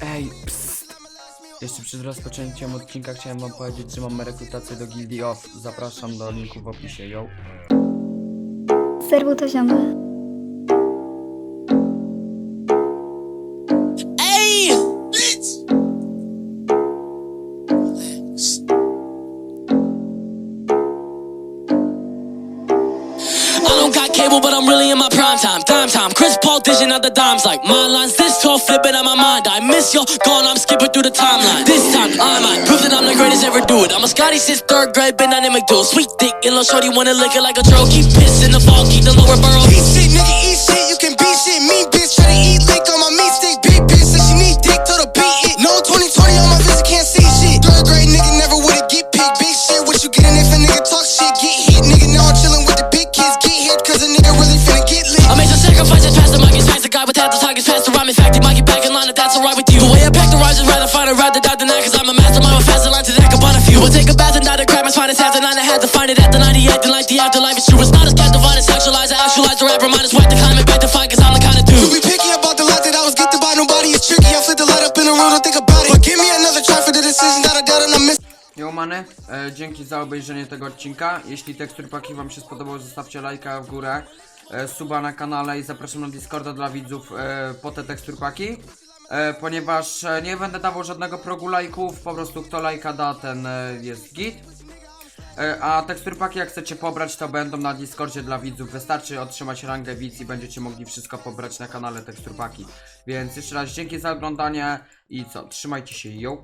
Ej, psst. Jeszcze przed rozpoczęciem odcinka chciałem wam powiedzieć, że mamy rekrutację do Guildy Off. Zapraszam do linku w opisie, yo. Serwu to ziomy. Cable, but I'm really in my prime time. Dime time. Chris Paul dishing out the dimes like my lines. This tall flipping on my mind. I miss you gone. I'm skipping through the timeline. This time I might prove that I'm the greatest ever do it. I'm a Scotty since third grade, been dynamic dude. Sweet dick and little shorty wanna lick it like a troll. Keep pissing the fall, keep the lower burrow. Eat shit, nigga, eat shit. You can beat shit. Mean bitch, try to eat lick on my meat stick. Big bitch said she need dick till the beat it. No 2020 on my visit, can't see shit. Third grade nigga never would've get picked. Big shit, what you getting if a cause a nigga really finna get lit. I made some sacrifices past the monkeys, past the guy with half the targets, past the rhyme. In fact, he might get back in line if that's alright with you. The way I pack the rhymes is rather find a ride to die than that, cause I'm a mastermind with faster lines to that upon a few. We'll take a bath and die to crap, my spine is half the nine. I had to find it at the 90, acting like the afterlife is true. It's not as captivating, sexualized, I actualize the rapper, mine is wet, the climate back to fight, cause I'm the kind of You dude. be picky about the light that I was getting by. Nobody is tricky. I flit the light up in the room, don't think about miss. Yo many, e, dzięki za obejrzenie tego odcinka. Jeśli tekstur paki wam się spodobał, zostawcie lajka w górę, e, suba na kanale i zapraszam na Discorda dla widzów e, po te tekstur paki. E, ponieważ e, nie będę dawał żadnego progu lajków, po prostu kto lajka da, ten e, jest git. E, A teksturpaki jak chcecie pobrać to będą na Discordzie dla widzów Wystarczy otrzymać rangę widz i będziecie mogli wszystko pobrać na kanale teksturpaki Więc jeszcze raz dzięki za oglądanie i co, trzymajcie się, yo